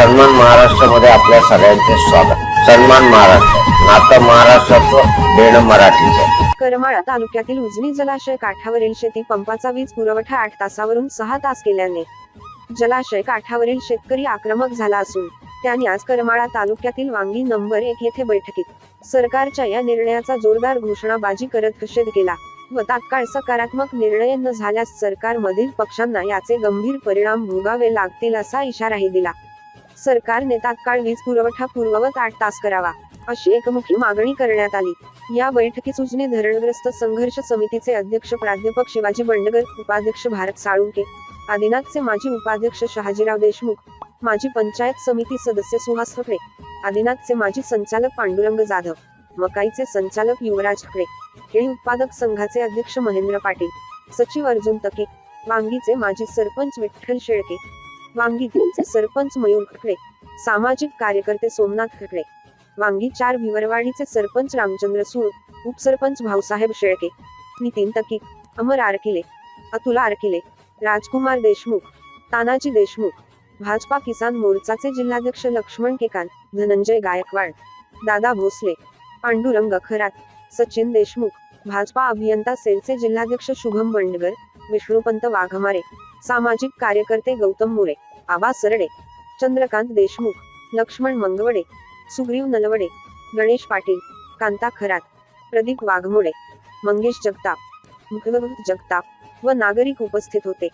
सन्मान महाराष्ट्रामध्ये आपल्या सगळ्यांचे स्वागत. सन्मान महाराष्ट्र नातं महाराष्ट्राचं देणं मराठीचं. करमाळा तालुक्यातील उजनी जलाशय काठावरील शेती पंपाचा वीज पुरवठा आठ तासावरून सहा तास केल्याने जलाशय काठावरील शेतकरी आक्रमक झाला असून त्यांनी आज करमाळा तालुक्यातील वांगी नंबर एक येथे बैठकीत सरकारच्या या निर्णयाचा जोरदार घोषणाबाजी करत निषेध केला व तात्काळ सकारात्मक निर्णय न झाल्यास सरकारमधील पक्षांना याचे गंभीर परिणाम भोगावे लागतील असा इशाराही दिला. सरकारने तात्काळ वीज पुरवठा पूर्ववत आठ तास करावा अशी एकमुखी मागणी करण्यात आली. या बैठकीत उजनी धरणग्रस्त संघर्ष समितीचे अध्यक्ष प्राध्यापक शिवाजी बंडगर उपाध्यक्ष भारत साळुंके आदिनाथचे माजी उपाध्यक्ष शहाजीराव देशमुख माजी पंचायत समिती सदस्य सुहास हकडे आदिनाथचे माजी संचालक पांडुरंग जाधव मकाईचे संचालक युवराज हकडे केळी उत्पादक संघाचे अध्यक्ष महेंद्र पाटील सचिव अर्जुन तके वांगीचे माजी सरपंच विठ्ठल शेळके वांगीचे सरपंच मयूर खकडे सामाजिक कार्यकर्ते सोमनाथ खकडे वांगी चार भिवरवाडीचे सरपंच रामचंद्र सूळ उपसरपंच भाऊसाहेब शेळके. नितीन तकीक अमर आरकिले अतुल आरकिले राजकुमार देशमुख तानाजी देशमुख भाजपा किसान मोर्चाचे जिल्हाध्यक्ष लक्ष्मण केकान धनंजय गायकवाड दादा भोसले पांडुरंग खरात सचिन देशमुख भाजपा अभियंता सेलचे जिल्हाध्यक्ष शुभम बंडगर विष्णुपंत वाघमारे सामाजिक कार्यकर्ते गौतम मुळे आबा सरडे चंद्रकांत देशमुख लक्ष्मण मंगवडे सुग्रीव नलवडे गणेश पाटील कांता खरात प्रदीप वाघमोडे मंगेश जगताप जगताप व नागरिक उपस्थित होते.